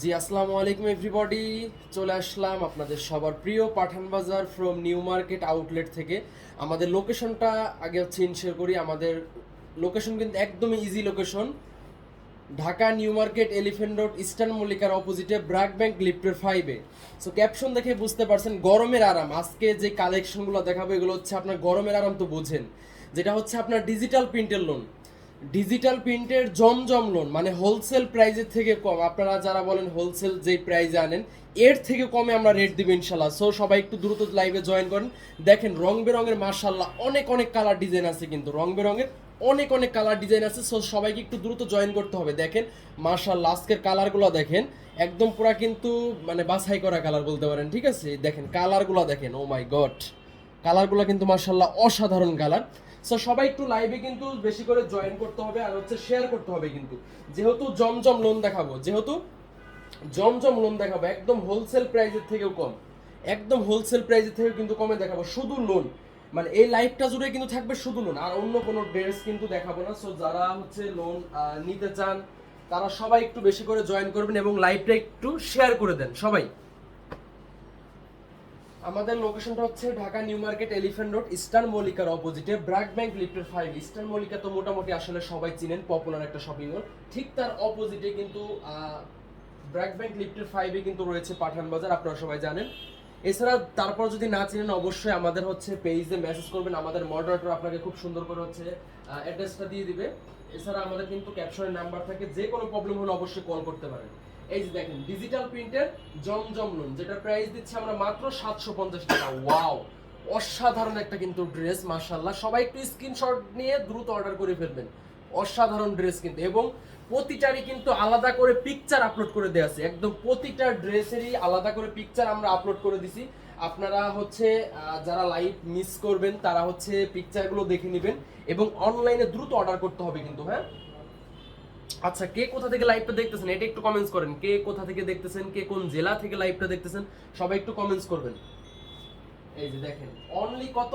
জি, আসসালামু আলাইকুম এভরিবডি চলে আসলাম আপনাদের সবার প্রিয় পাঠান বাজার ফ্রম নিউ মার্কেট আউটলেট থেকে। আমাদের লোকেশনটা আগে হচ্ছে ইনশেয়ার করি, আমাদের লোকেশন কিন্তু একদমই easy location Dhaka new market elephant road eastern মল্লিকার অপোজিটে ব্র্যাক ব্যাংক লিফটের ফাইভে সো ক্যাপশন দেখে বুঝতে পারছেন, গরমের আরাম। আজকে যে কালেকশনগুলো দেখাবো, এগুলো হচ্ছে আপনার গরমের আরাম তো বোঝেন। যেটা হচ্ছে আপনার ডিজিটাল প্রিন্টের লোন ডিজিটাল প্রিন্টের জমজম লোন মানে হোলসেল প্রাইজের থেকে কম। আপনারা যারা বলেন হোলসেল যে প্রাইজে আনেন, এর থেকে কমে আমরা রেট দিব ইনশাল্লাহ সো সবাই একটু দ্রুত লাইভে জয়েন করেন। দেখেন, রং বেরঙের মার্শাল্লাহ অনেক অনেক কালার ডিজাইন আছে কিন্তু, রং বেরঙের অনেক অনেক কালার ডিজাইন আছে। সো সবাইকে একটু দ্রুত জয়েন করতে হবে। দেখেন মার্শাল্লাহ আজকের কালারগুলো দেখেন, একদম পুরা কিন্তু মানে বাছাই করা কালার বলতে পারেন, ঠিক আছে? দেখেন কালারগুলো দেখেন ও মাই গড কালারগুলো কিন্তু মার্শাল্লাহ অসাধারণ কালার সো সবাই একটু লাইভে কিন্তু বেশি করে জয়েন করতে হবে আর হচ্ছে শেয়ার করতে হবে কিন্তু। যেহেতু জমজম লোন দেখাবো, যেহেতু জমজম লোন দেখাবো, একদম হোলসেল প্রাইসের থেকেও কম। একদম হোলসেল প্রাইজের থেকেও কিন্তু কমে দেখাবো, শুধু লোন মানে এই লাইফটা জুড়ে কিন্তু থাকবে শুধু লোন আর অন্য কোনো ড্রেস কিন্তু দেখাবো না। সো যারা হচ্ছে লোন নিতে চান, তারা সবাই একটু বেশি করে জয়েন করবেন এবং লাইভটা একটু শেয়ার করে দেন, সবাই। আমাদের লোকেশনটা হচ্ছে Dhaka new market elephant road, eastern মল্লিকার অপোজিটে ব্র্যাক ব্যাংক লিফটের ফাইভ ইস্টার্ন মল্লিকা তো মোটামুটি আসলে সবাই চিনেন পপুলার একটা শপিং মল ঠিক তার অপোজিটে কিন্তু ব্র্যাক ব্যাংক লিফটের ফাইভে কিন্তু রয়েছে পাঠান বাজার, আপনারা সবাই জানেন। এছাড়া তারপর যদি না চিনেন, অবশ্যই আমাদের হচ্ছে পেজে মেসেজ করবেন, আমাদের মডারেটর আপনাকে খুব সুন্দর করে হচ্ছে অ্যাড্রেসটা দিয়ে দিবে। এছাড়া আমাদের কিন্তু ক্যাপশনের নাম্বার থাকে, যে কোনো প্রবলেম হলে অবশ্যই কল করতে পারেন। এই যে দেখেন ডিজিটাল প্রিন্টের জমজম লোন যেটা প্রাইস দিচ্ছি আমরা মাত্র সাতশো পঞ্চাশ টাকা। ওয়াও অসাধারণ একটা কিন্তু ড্রেস মার্শাল্লাহ সবাই একটু স্ক্রিনশট নিয়ে দ্রুত অর্ডার করে ফেলবেন। অসাধারণ ড্রেস কিন্তু। এবং প্রতিটারই কিন্তু আলাদা করে পিকচার আপলোড করে দেওয়া আছে। একদম প্রতিটা ড্রেসেরই আলাদা করে পিকচার আমরা আপলোড করে দিছি। আপনারা হচ্ছে যারা লাইভ মিস করবেন, তারা হচ্ছে পিকচারগুলো দেখে নেবেন। এবং অনলাইনে দ্রুত অর্ডার করতে হবে কিন্তু হ্যাঁ? আচ্ছা কে কোথা থেকে লাইভটা দেখতেছেন? এটা একটু কমেন্টস করেন। কে কোথা থেকে দেখতেছেন? কে কোন জেলা থেকে লাইভটা দেখতেছেন? সবাই একটু কমেন্টস করবেন। এই যে দেখেন অনলি কত?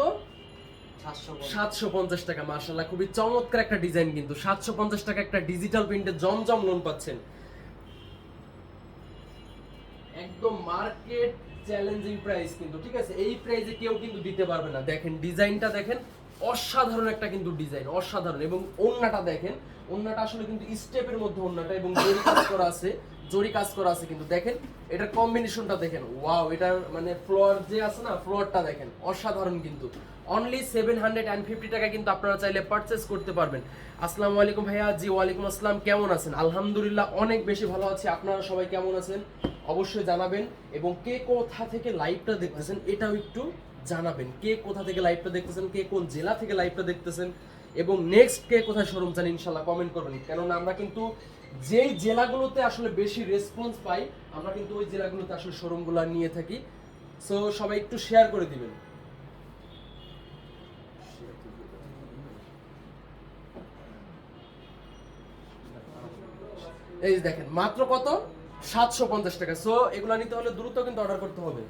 সাতশো পঞ্চাশ। টাকা মার্শাল্লাহ খুবই চমৎকার একটা ডিজাইন কিন্তু। সাতশো পঞ্চাশ টাকা একটা ডিজিটাল প্রিন্টে জমজম লোন পাচ্ছেন। একদম মার্কেট চ্যালেঞ্জিং প্রাইস কিন্তু ঠিক আছে? এই প্রাইসে কেউ কিন্তু দিতে পারবে না। দেখেন ডিজাইনটা দেখেন অসাধারণ একটা কিন্তু ডিজাইন, অসাধারণ। এবং ওন্নাটা দেখেন, ওন্নাটা আসলে কিন্তু স্টেপের মধ্যে ওন্নাটা এবং জরি কাজ করা আছে, জরি কাজ করা আছে কিন্তু দেখেন, এটার কম্বিনেশনটা দেখেন ওয়াও এটার মানে ফ্লোর যে আছে না ফ্লোরটা দেখেন, অসাধারণ কিন্তু। Only seven hundred and fifty টাকা কিন্তু আপনারা চাইলে পারচেস করতে পারবেন। আসসালামু আলাইকুম ভাইয়া, জি, ওয়ালাইকুম আসসালাম, কেমন আছেন? আলহামদুলিল্লাহ অনেক বেশি ভালো আছি, আপনারা সবাই কেমন আছেন? অবশ্যই জানাবেন, এবং কে কোথা থেকে লাইভটা দেখতেছেন, এটাও একটু জানাবেন। কে কোথা থেকে লাইভটা দেখতেছেন, কে কোন জেলা থেকে লাইভটা দেখতেছেন, এবং নেক্সট কে কোথায় শোরুম চান ইনশাল্লাহ কমেন্ট করবেন। কেননা আমরা কিন্তু যেই জেলাগুলোতে আসলে বেশি রেসপন্স পাই, আমরা কিন্তু ওই জেলাগুলোতে আসলে শোরুমগুলো নিয়ে থাকি। সো সবাই একটু শেয়ার করে দিবেন। এই দেখেন, মাত্র কত? সাতশো পঞ্চাশ টাকা। সো এগুলো নিতে হলে দ্রুত কিন্তু অর্ডার করতে হবে।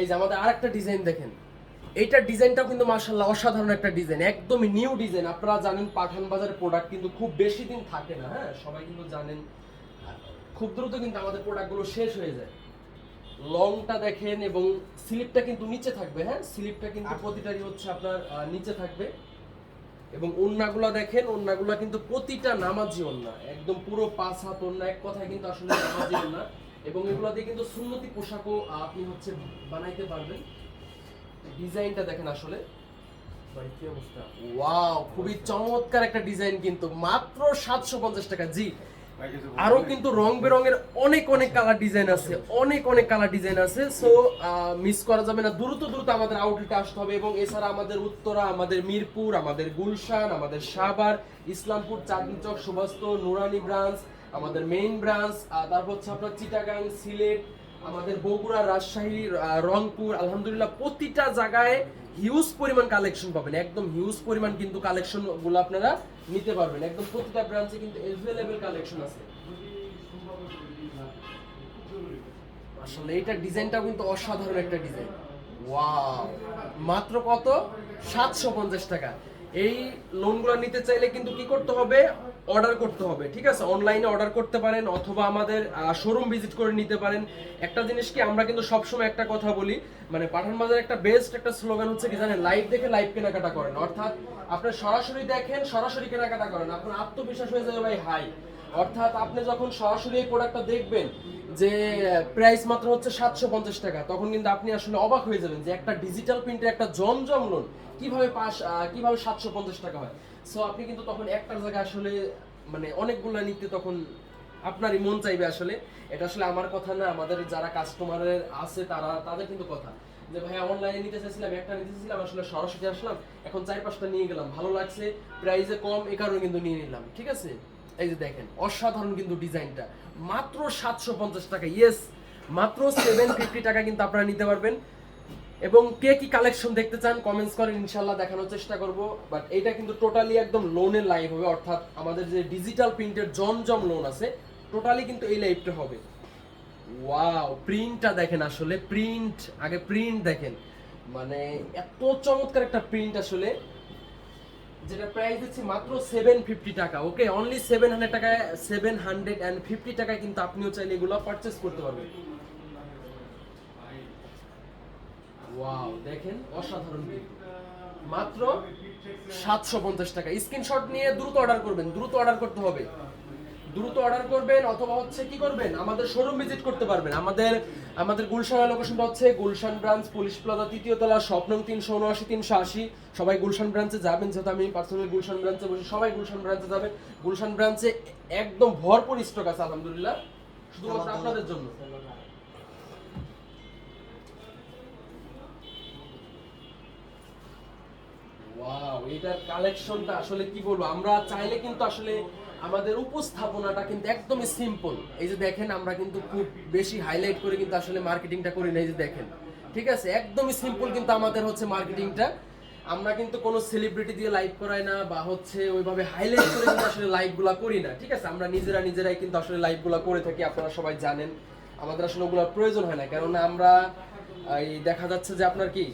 এই যে আমাদের আরেকটা ডিজাইন দেখেন। এইটার ডিজাইনটাও কিন্তু মার্শাল্লাহ অসাধারণ একটা ডিজাইন একদমই নিউ ডিজাইন আপনারা জানেন পাঠান বাজারের প্রোডাক্ট কিন্তু খুব বেশি দিন থাকে না হ্যাঁ? সবাই কিন্তু জানেন। খুব দ্রুত কিন্তু আমাদের প্রোডাক্টগুলো শেষ হয়ে যায়। লংটা দেখেন এবং স্লিপটা কিন্তু নিচে থাকবে হ্যাঁ? স্লিপটা কিন্তু প্রতিটারই হচ্ছে আপনার নিচে থাকবে। এবং ওন্নাগুলো দেখেন ওন্নাগুলো কিন্তু প্রতিটা নামাজি ওন্না একদম পুরো পাঁচ হাত ওন্না এক কথায় কিন্তু আসলে নামাজি ওন্না এবং এগুলো দিয়ে কিন্তু সুন্নতি পোশাকও আপনি হচ্ছে বানাইতে পারবেন। ডিজাইনটা দেখেন আসলে। ওয়াও, খুবই চমৎকার একটা ডিজাইন কিন্তু। মাত্র সাতশো পঞ্চাশ টাকা, জি। আরও কিন্তু রং বেরঙের অনেক অনেক কালার ডিজাইন আছে। অনেক অনেক কালার ডিজাইন আছে। সো মিস করা যাবে না। দ্রুত দ্রুত আমাদের আউটলেটে আসতে হবে এবং এছাড়া আমাদের উত্তরা, আমাদের মিরপুর, আমাদের গুলশান, আমাদের সাভার, ইসলামপুর, চাঁদনি চক সুবাস্ত নুরানি ব্রাঞ্চ আমাদের মেইন ব্রাঞ্চ তারপর হচ্ছে আপনার চিটাগাং, সিলেট, আমাদের বগুড়া, রাজশাহী রংপুর, আলহামদুলিল্লাহ প্রতিটা জায়গায় হিউজ পরিমাণ কালেকশন পাবেন। একদম হিউজ পরিমাণ কিন্তু কালেকশনগুলো আপনারা নিতে পারবেন। একদম প্রতিটা ব্রাঞ্চে কিন্তু এভেলেবেল কালেকশন আছে। আসলে এইটার ডিজাইনটাও কিন্তু অসাধারণ একটা ডিজাইন। ওয়াও মাত্র কত? সাতশো পঞ্চাশ টাকা। এই লোনগুলো নিতে চাইলে কিন্তু কি করতে হবে? অর্ডার করতে হবে, ঠিক আছে? অনলাইনে অর্ডার করতে পারেন অথবা আমাদের শোরুম ভিজিট করে নিতে পারেন। একটা জিনিস কি, আমরা কিন্তু সবসময় একটা কথা বলি মানে পাঠান বাজার একটা বেস্ট একটা স্লোগান হচ্ছে কি জানেন লাইভ দেখে লাইভ কেনাকাটা করেন। অর্থাৎ আপনি সরাসরি দেখেন, সরাসরি কেনাকাটা করেন। আপনার আত্মবিশ্বাস হয়ে যাবে, ভাই, হাই। অর্থাৎ আপনি যখন সরাসরি এই প্রোডাক্টটা দেখবেন যে প্রাইস মাত্র হচ্ছে সাতশো পঞ্চাশ টাকা, তখন কিন্তু আপনি আসলে অবাক হয়ে যাবেন যে একটা ডিজিটাল প্রিন্টের একটা জমজম লোন কীভাবে পাস কীভাবে সাতশো পঞ্চাশ টাকা হয়। সো আপনি কিন্তু তখন একটা জায়গায় আসলে মানে অনেকগুলো নিতে তখন আপনারই মন চাইবে আসলে। এটা আসলে আমার কথা না, আমাদের যারা কাস্টমারের আছে তারা, তাদের কিন্তু কথা। যে ভাই অনলাইনে নিতে চাইছিলাম, একটা নিতে চাইছিলাম, আসলে সরাসরি আসলাম, এখন চার পাঁচটা নিয়ে গেলাম। ভালো লাগছে প্রাইসে কম, এ কারণে কিন্তু নিয়ে নিলাম, ঠিক আছে? এই যে দেখেন, অসাধারণ কিন্তু ডিজাইনটা। মাত্র সাতশো পঞ্চাশ টাকা ইয়েস মাত্র সেভেন ফিফটি টাকা কিন্তু আপনারা নিতে পারবেন। এবং কে কি কালেকশন দেখতে চান কমেন্টস করেন ইনশাল্লাহ দেখানোর চেষ্টা করব। বাট এটা কিন্তু টোটালি একদম লোনের লাইভ হবে, অর্থাৎ আমাদের যে ডিজিটাল প্রিন্টের জমজম লোন আছে টোটালি কিন্তু এই লাইভটা হবে। ওয়াও প্রিন্টটা দেখেন আসলে প্রিন্ট আগে প্রিন্ট দেখেন। মানে এত চমৎকার একটা প্রিন্ট আসলে যেটা প্রাইস দিচ্ছি মাত্র সেভেন ফিফটি টাকা ওকে অনলি সেভেন হান্ড্রেড টাকায় সেভেন হান্ড্রেড অ্যান্ড ফিফটি টাকায় কিন্তু আপনিও চাইলে এগুলো পারচেস করতে পারবেন। ওয়াও দেখেন, অসাধারণ মাত্র সাতশো পঞ্চাশ টাকা। স্ক্রিনশট নিয়ে দ্রুত অর্ডার করবেন, দ্রুত অর্ডার করতে হবে। দ্রুত অর্ডার করবেন অথবা হচ্ছে কি করবেন? আমাদের শোরুম ভিজিট করতে পারবেন। আমাদের আমাদের গুলশানের লোকেশনটা হচ্ছে গুলশান ব্রাঞ্চ পুলিশ প্লাজা তৃতীয় তলা স্বপ্নং তিনশো উনআশি, তিনশো আশি। সবাই গুলশান ব্রাঞ্চে যাবেন, যেহেতু আমি পার্সোনাল গুলশান ব্রাঞ্চে বসে সবাই গুলশান ব্রাঞ্চে যাবেন। গুলশান ব্রাঞ্চে একদম ভরপুর স্টক আছে, আলহামদুলিল্লাহ। শুধুমাত্র আপনাদের জন্য। এটার কালেকশনটা আসলে কি বলব? আমরা চাইলে কিন্তু আসলে আমাদের উপস্থাপনাটা কিন্তু একদমই সিম্পল এই যে দেখেন, আমরা কিন্তু খুব বেশি হাইলাইট করে কিন্তু আসলে মার্কেটিংটা করি না, এই যে দেখেন। ঠিক আছে? একদমই সিম্পল কিন্তু আমাদের হচ্ছে মার্কেটিংটা আমরা কিন্তু কোনো সেলিব্রিটি দিয়ে লাইভ করাই না বা হচ্ছে ওইভাবে হাইলাইট করে কিন্তু আসলে লাইভগুলা করি না। ঠিক আছে? আমরা নিজেরা নিজেরাই কিন্তু আসলে লাইভগুলা করে থাকি, আপনারা সবাই জানেন। আমাদের আসলে ওগুলোর প্রয়োজন হয় না, কেননা আমরা, এই দেখা যাচ্ছে যে আপনার কি,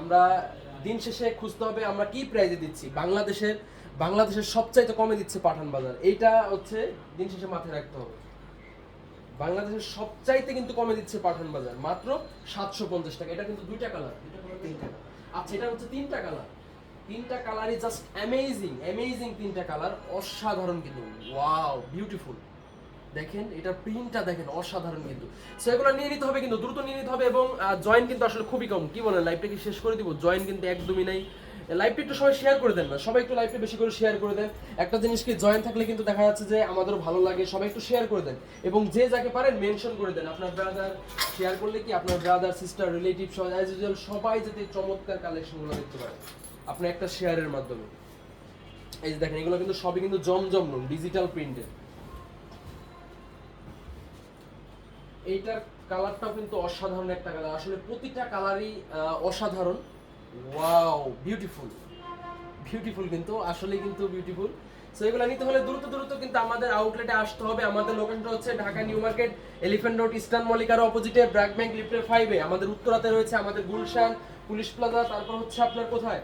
আমরা দিন শেষে খুঁজতে হবে আমরা কি প্রাইজে দিচ্ছি? বাংলাদেশের বাংলাদেশের সবচাইতে কমে দিচ্ছে পাঠান বাজার। এইটা হচ্ছে দিন শেষে মাথায় রাখতে হবে। বাংলাদেশের সবচাইতে কিন্তু কমে দিচ্ছে পাঠান বাজার। মাত্র সাতশো পঞ্চাশ টাকা। এটা কিন্তু দুইটা কালার আচ্ছা এটা হচ্ছে তিনটা কালার তিনটা কালারই জাস্ট অ্যামেজিং অ্যামেজিং তিনটা কালার অসাধারণ কিন্তু। ওয়াও বিউটিফুল দেখেন, এটা প্রিন্টটা দেখেন, অসাধারণ কিন্তু। সো এগুলো নিয়ে নিতে হবে কিন্তু, দ্রুত নিয়ে নিতে হবে এবং জয়েন কিন্তু আসলে খুবই কম। কি বলেন লাইভটা কি শেষ করে দিব? জয়েন কিন্তু একদমই নাই। লাইভটা একটু সবাই শেয়ার করে দেন না, সবাই একটু লাইভটা বেশি করে শেয়ার করে দেন। একটা জিনিস কি জয়েন থাকলে কিন্তু দেখা যাচ্ছে যে আমাদেরও ভালো লাগে, সবাই একটু শেয়ার করে দেন। এবং যে যাকে পারেন মেনশন করে দেন। আপনার ব্রাদার শেয়ার করলে কি, আপনার ব্রাদার সিস্টার রিলেটিভ সবাই অ্যাজ ইউজুয়াল সবাই যাতে চমৎকার কালেকশনগুলো দেখতে পারে। আপনার একটা শেয়ারের মাধ্যমে। এই যে দেখেন, এগুলো কিন্তু সবই কিন্তু জমজম নুন ডিজিটাল প্রিন্টের এইটার কালারটাও কিন্তু অসাধারণ একটা কালার আসলে প্রতিটা কালারই অসাধারণ। ওয়াও বিউটিফুল বিউটিফুল কিন্তু আসলে কিন্তু বিউটিফুল সো এগুলো নিতে হলে দ্রুত দ্রুত কিন্তু আমাদের আউটলেটে আসতে হবে। আমাদের লোকেশনটা হচ্ছে Dhaka new market elephant road eastern মল্লিকার অপোজিটে ব্র্যাক ব্যাংক লিফটের ফাইভে আমাদের উত্তরাতে রয়েছে আমাদের গুলশান, পুলিশ প্লাজা তারপর হচ্ছে আপনার কোথায়?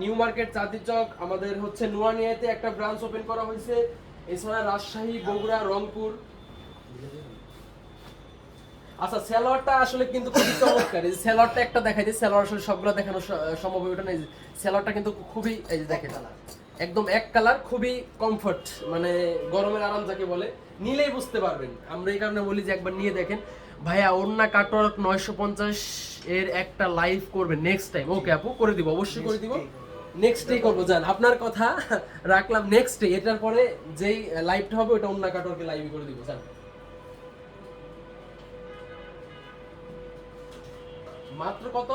নিউ মার্কেট চাঁদির চক আমাদের হচ্ছে নোয়ানিয়াতে একটা ব্রাঞ্চ ওপেন করা হয়েছে। এছাড়া রাজশাহী, বগুড়া, রংপুর। আচ্ছা সেলোয়ারটা আসলে কিন্তু খুবই চমৎকার। এই সেলোয়ারটা একটা দেখাই যে সেলোয়ার আসলে সবগুলো দেখানো সম্ভব হবে ওটা না সেলোয়ারটা কিন্তু খুবই এই যে দেখেন একদম এক কালার খুবই কমফর্ট মানে গরমের আরাম যাকে বলে নিলেই বুঝতে পারবেন। আমরা এই কারণে বলি যে একবার নিয়ে দেখেন। ভাইয়া কাটওয়ার্ক নয়শো পঞ্চাশ এর একটা লাইভ করবে নেক্সট টাইম ওকে আপু করে দিব অবশ্যই করে দিব। নেক্সট ডে করব। জান আপনার কথা রাখলাম নেক্সট ডে এটার পরে যেই লাইভটা হবে ওটা ওন্না কাটওয়ার্কে লাইভ করে দিব জান। মাত্র কত?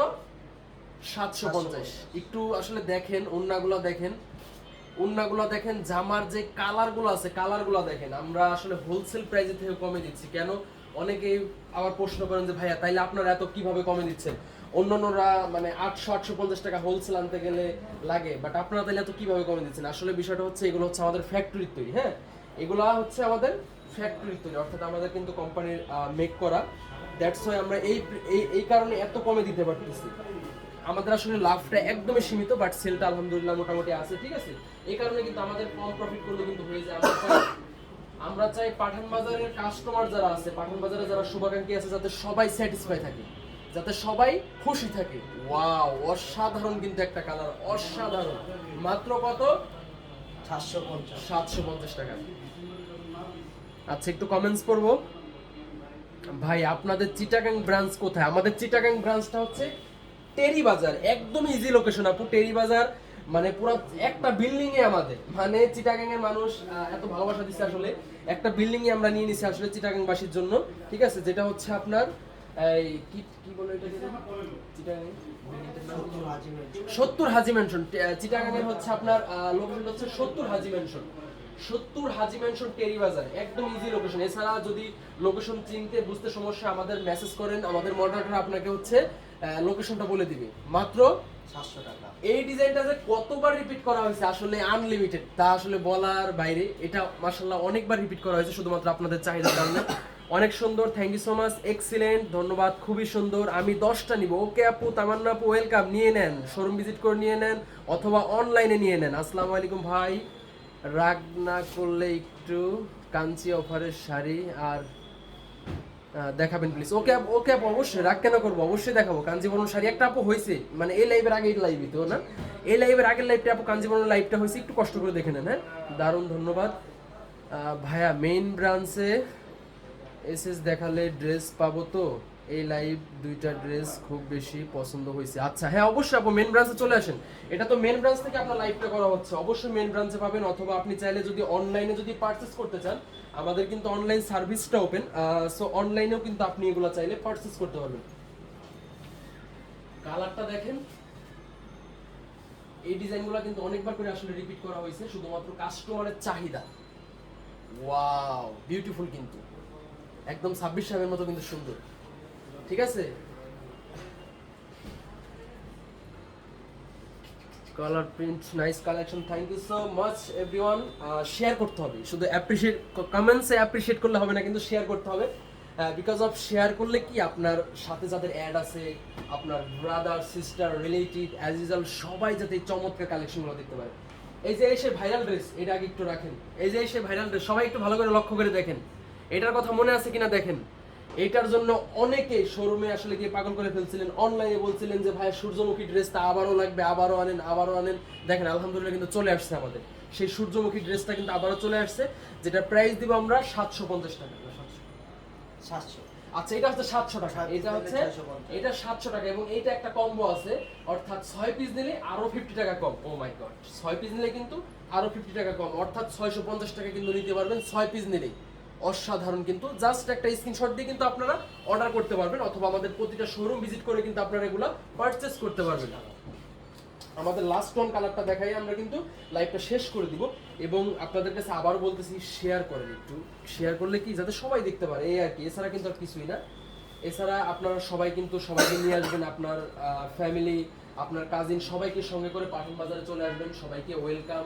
সাতশো পঞ্চাশ। একটু আসলে দেখেন ওন্নাগুলো দেখেন। ওন্নাগুলো দেখেন, জামার যে কালারগুলো আছে, কালারগুলো দেখেন। আমরা আসলে হোলসেল প্রাইসে থেকে কমে দিচ্ছি। কেন? অনেকেই আবার প্রশ্ন করেন যে, ভাইয়া, তাইলে আপনারা এত কীভাবে কমে দিচ্ছেন? অন্যান্যরা মানে আটশো আটশো পঞ্চাশ টাকা হোলসেল আনতে গেলে লাগে বাট আপনারা তাইলে এত কীভাবে কমে দিচ্ছেন? আসলে বিষয়টা হচ্ছে, এগুলো হচ্ছে আমাদের ফ্যাক্টরির তৈরি হ্যাঁ? এগুলা হচ্ছে আমাদের ফ্যাক্টরি তৈরি, অর্থাৎ আমাদের কিন্তু কোম্পানির মেক করা। দ্যাটস ওয়াই আমরা এই এই এই কারণে এত কমে দিতে পারতেছি। আমাদের আসলে লাভটা একদমই সীমিত বাট সেলটা আলহামদুলিল্লাহ মোটামুটি আছে ঠিক আছে? এই কারণে কিন্তু আমাদের কম প্রফিট করলে কিন্তু হয়ে যায়। আমরা চাই- পাঠান বাজারের কাস্টমার যারা আছে পাঠান বাজারে যারা শুভাকাঙ্ক্ষী আছে যাতে সবাই স্যাটিসফাই থাকে যাতে সবাই খুশি থাকে। ওয়াও অসাধারণ কিন্তু একটা কালার অসাধারণ। মাত্র কত? সাতশো পঞ্চাশ। সাতশো পঞ্চাশ টাকা। আচ্ছা একটু কমেন্টস পড়ব। ভাই, আপনাদের চিটাগাং ব্রাঞ্চ কোথায়? আমাদের চিটাগাং ব্রাঞ্চটা হচ্ছে টেরি বাজার। একদম ইজি লোকেশন আপু। টেরি বাজার মানে পুরো একটা বিল্ডিং এ আমাদের। মানে চিটাগাং এর মানুষ এত ভালোবাসা দিচ্ছে আসলে। একটা বিল্ডিং এ আমরা নিয়ে নিছি আসলে চিটাগাং বাসীর জন্য, ঠিক আছে? যেটা হচ্ছে আপনার, এই কি কি বলে এটা চিটাগাং সত্তর হাজি মেনশন চিটাগাং এর হচ্ছে আপনার লোকেশন হচ্ছে সত্তর হাজি মেনশন সত্তর হাজি মেনশন টেরি বাজার একদম ইজি লোকেশন এছাড়া যদি লোকেশন চিনতে বুঝতে সমস্যা আমাদের মেসেজ করেন আমাদের মডারেটর আপনাকে হচ্ছে লোকেশনটা বলে দিবে। মাত্র টাকা। এই ডিজাইনটা যে কতবার রিপিট করা হয়েছে আসলে আনলিমিটেড তা আসলে বলার বাইরে এটা অনেকবার রিপিট করা হয়েছে শুধুমাত্র আপনাদের চাহিদার কারণে। অনেক সুন্দর thank you so much excellent ধন্যবাদ খুবই সুন্দর। আমি দশটা নিব। ওকে আপু তামান্না আপু ওয়েলকাম নিয়ে নেন। শোরুম ভিজিট করে নিয়ে নেন অথবা অনলাইনে নিয়ে নেন। আসসালামু আলাইকুম ভাই। রাগ না করলে একটু কাঞ্চি অফারের শাড়ি আর দেখাবেন প্লিজ ওকে ওকে অবশ্যই রাগ কেন করব? অবশ্যই দেখাবো। কাঞ্জিবরণ শাড়ি একটা আপু হয়েছে মানে এই লাইভের আগে এই লাইভই তো, না? এই লাইভের আগের লাইভটা আপু কাঞ্জিবরণ লাইভটা হয়েছে একটু কষ্ট করে দেখে নেন হ্যাঁ? দারুণ ধন্যবাদ। ভাইয়া মেইন ব্রাঞ্চে এসএস দেখালে ড্রেস পাবো তো? এই লাইভ দুইটা ড্রেস খুব বেশি পছন্দ হয়েছে। আচ্ছা হ্যাঁ অবশ্যই আপু মেন ব্রাঞ্চে চলে আসেন। এটা তো মেন ব্রাঞ্চ থেকে আপনার লাইভটা করা হচ্ছে। অবশ্যই মেন ব্রাঞ্চে পাবেন, অথবা আপনি চাইলে যদি অনলাইনে যদি পারচেস করতে চান, আমাদের কিন্তু অনলাইন সার্ভিসটা ওপেন সো অনলাইনেও কিন্তু আপনি এগুলো চাইলে পারচেস করতে পারবেন। কালারটা দেখেন। এই ডিজাইনগুলো কিন্তু অনেকবার করে আসলে রিপিট করা হয়েছে, শুধুমাত্র কাস্টমারের চাহিদা। ওয়াও বিউটিফুল কিন্তু। একদম ছাব্বিশ সালের মতো কিন্তু সুন্দর। ঠিক আছে? Colour print nice collection thank you so much everyone share করতে হবে। শুধু অ্যাপ্রিশিয়েট কমেন্টসে অ্যাপ্রিশিয়েট করলে হবে না, কিন্তু শেয়ার করতে হবে। বিকজ অফ শেয়ার করলে কি আপনার সাথে যাদের অ্যাড আছে, আপনার brother sister relative as usual সবাই যাতে এই চমৎকার কালেকশনগুলো দেখতে পারে। এই যে এসে ভাইরাল ড্রেস এটা আগে একটু রাখেন। এই যে এসে ভাইরাল ড্রেস সবাই একটু ভালো করে লক্ষ্য করে দেখেন। এটার কথা মনে আছে কিনা দেখেন। এটার জন্য অনেকে শোরুমে আসলে গিয়ে পাগল করে ফেলছিলেন। অনলাইনে বলছিলেন যে ভাই সূর্যমুখী ড্রেসটা আবারও লাগবে আবারও আনেন আবারও আনেন। দেখেন আলহামদুলিল্লাহ কিন্তু চলে আসছে আমাদের। সেই সূর্যমুখী ড্রেসটা কিন্তু আবারও চলে আসছে যেটা প্রাইস দিব আমরা সাতশো পঞ্চাশ টাকা। না, 700 সাতশো। আচ্ছা এটা হচ্ছে সাতশো টাকা। এটা হচ্ছে নিলে 650 এটা সাতশো টাকা এবং এইটা একটা কম্বো আছে অর্থাৎ ছয় পিস নিলে আরও ফিফটি টাকা কম। ও মাই গড ছয় পিস নিলে কিন্তু আরও ফিফটি টাকা কম অর্থাৎ ছয়শো পঞ্চাশ টাকা কিন্তু নিতে পারবেন ছয় পিস নিলেই। অসাধারণ কিন্তু। জাস্ট একটা স্ক্রিনশট দিয়ে কিন্তু আপনারা অর্ডার করতে পারবেন, অথবা আমাদের প্রতিটা শোরুম ভিজিট করে কিন্তু আপনারা এগুলো পারচেস করতে পারবেন। আমাদের লাস্ট ওয়ান কালারটা দেখাই, আমরা কিন্তু লাইভটা শেষ করে দিব। এবং আপনাদের কাছে আবার বলতেছি শেয়ার করেন একটু। শেয়ার করলে কি, যাতে সবাই দেখতে পারে। এই আর কি, এছাড়া কিন্তু আর কিছুই না। এছাড়া আপনারা সবাই কিন্তু সবাইকে নিয়ে আসবেন, আপনার ফ্যামিলি আপনার কাজিন সবাইকে সঙ্গে করে পাঠান বাজারে চলে আসবেন। সবাইকে ওয়েলকাম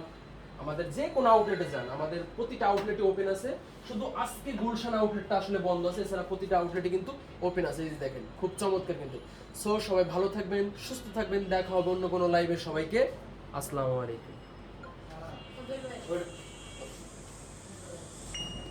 আমাদের যে কোনো আউটলেটে যান, আমাদের প্রতিটা আউটলেটে ওপেন আছে। শুধু আজকে গুলশান আউটলেটটা আসলে বন্ধ আছে, এছাড়া প্রতিটা আউটলেটে কিন্তু ওপেন আছে, এই দেখেন, খুব চমৎকার কিন্তু। সো সবাই ভালো থাকবেন, সুস্থ থাকবেন, দেখা হবে অন্য কোনো লাইভে সবাইকে। আসসালামু আলাইকুম।